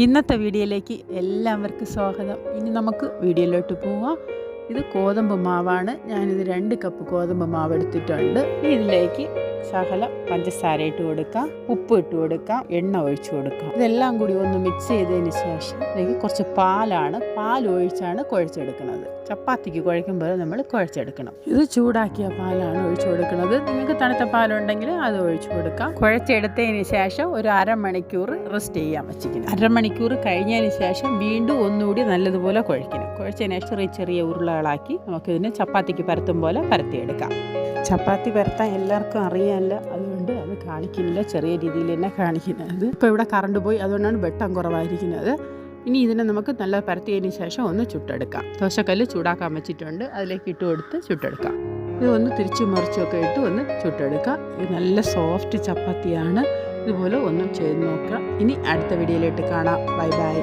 ഇന്നത്തെ വീഡിയോയിലേക്ക് എല്ലാവർക്കും സ്വാഗതം. ഇനി നമുക്ക് വീഡിയോയിലോട്ട് പോവാം. ഇത് ഗോതമ്പ് മാവാണ്. ഞാനിത് രണ്ട് കപ്പ് ഗോതമ്പ് മാവ് എടുത്തിട്ടുണ്ട്. ഇതിലേക്ക് സകല പഞ്ചസാര ഇട്ട് കൊടുക്കാം. ഉപ്പ് ഇട്ട് കൊടുക്കാം. എണ്ണ ഒഴിച്ചു കൊടുക്കാം. ഇതെല്ലാം കൂടി ഒന്ന് മിക്സ് ചെയ്തതിന് ശേഷം ഇതിലേക്ക് കുറച്ച് പാലാണ്. പാൽ ഒഴിച്ചാണ് കുഴച്ചെടുക്കുന്നത്. ചപ്പാത്തിക്ക് കുഴയ്ക്കുമ്പോൾ നമ്മൾ കുഴച്ചെടുക്കണം. ഇത് ചൂടാക്കിയ പാലാണ് ഒഴിച്ചു കൊടുക്കുന്നത്. നിങ്ങൾക്ക് തണുത്ത പാലുണ്ടെങ്കിൽ അത് ഒഴിച്ചു കൊടുക്കാം. കുഴച്ചെടുത്തതിന് ശേഷം ഒരു അരമണിക്കൂർ റെസ്റ്റ് ചെയ്യാൻ വെച്ചിരിക്കണം. അരമണിക്കൂർ കഴിഞ്ഞതിന് ശേഷം വീണ്ടും ഒന്നുകൂടി നല്ലതുപോലെ കുഴയ്ക്കണം. കുഴച്ചതിന് ശേഷം ചെറിയ ചെറിയ ഉരുളകളാക്കി നമുക്കിതിനെ ചപ്പാത്തിക്ക് പരത്തും പോലെ പരത്തിയെടുക്കാം. ചപ്പാത്തി പരത്താൻ എല്ലാവർക്കും അറിയാമല്ല. അതുകൊണ്ട് അത് കാണിക്കുന്നില്ല. ചെറിയ രീതിയിൽ തന്നെ കാണിക്കുന്നത്. ഇപ്പോൾ ഇവിടെ കറണ്ട് പോയി. അതുകൊണ്ടാണ് വെട്ടം കുറവായിരിക്കുന്നത്. ഇനി ഇതിനെ നമുക്ക് നല്ല പരത്തിയതിന് ശേഷം ഒന്ന് ചുട്ടെടുക്കാം. ദോശക്കല്ല് ചൂടാക്കാൻ വെച്ചിട്ടുണ്ട്. അതിലേക്ക് ഇട്ട് കൊടുത്ത് ചുട്ടെടുക്കാം. ഇത് ഒന്ന് തിരിച്ചു മറിച്ചൊക്കെ ഇട്ട് ഒന്ന് ചുട്ടെടുക്കാം. ഇത് നല്ല സോഫ്റ്റ് ചപ്പാത്തിയാണ്. ഇതുപോലെ ഒന്നും ചെയ്ത് നോക്കാം. ഇനി അടുത്ത വീഡിയോയിലോട്ട് കാണാം. Bye bye